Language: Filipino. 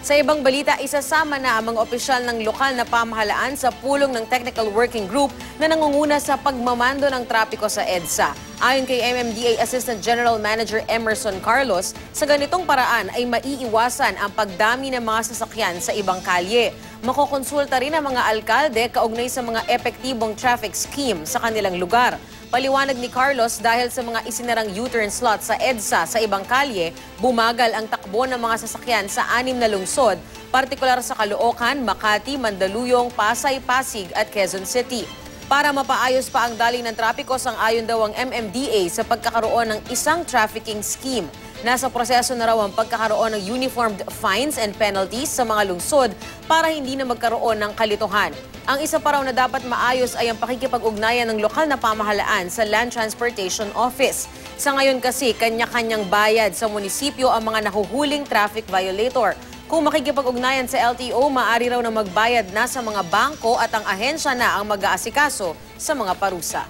Sa ibang balita, isasama na ang mga opisyal ng lokal na pamahalaan sa pulong ng Technical Working Group na nangunguna sa pagmamando ng trapiko sa EDSA. Ayon kay MMDA Assistant General Manager Emerson Carlos, sa ganitong paraan ay maiiwasan ang pagdami ng mga sasakyan sa ibang kalye. Makokonsulta rin ang mga alkalde kaugnay sa mga epektibong traffic scheme sa kanilang lugar. Paliwanag ni Carlos dahil sa mga isinarang U-turn slot sa EDSA sa ibang kalye, bumagal ang takbo ng mga sasakyan sa anim na lungsod, partikular sa Caloocan, Makati, Mandaluyong, Pasay, Pasig at Quezon City. Para mapaayos pa ang daloy ng trapiko sang ayon daw ang MMDA sa pagkakaroon ng isang trafficking scheme. Nasa proseso na raw ang pagkakaroon ng uniformed fines and penalties sa mga lungsod para hindi na magkaroon ng kalituhan. Ang isa pa raw na dapat maayos ay ang pakikipag-ugnayan ng lokal na pamahalaan sa Land Transportation Office. Sa ngayon kasi, kanya-kanyang bayad sa munisipyo ang mga nahuhuling traffic violator. Kung makikipag-ugnayan sa LTO, maaari raw na magbayad na sa mga bangko at ang ahensya na ang mag-aasikaso sa mga parusa.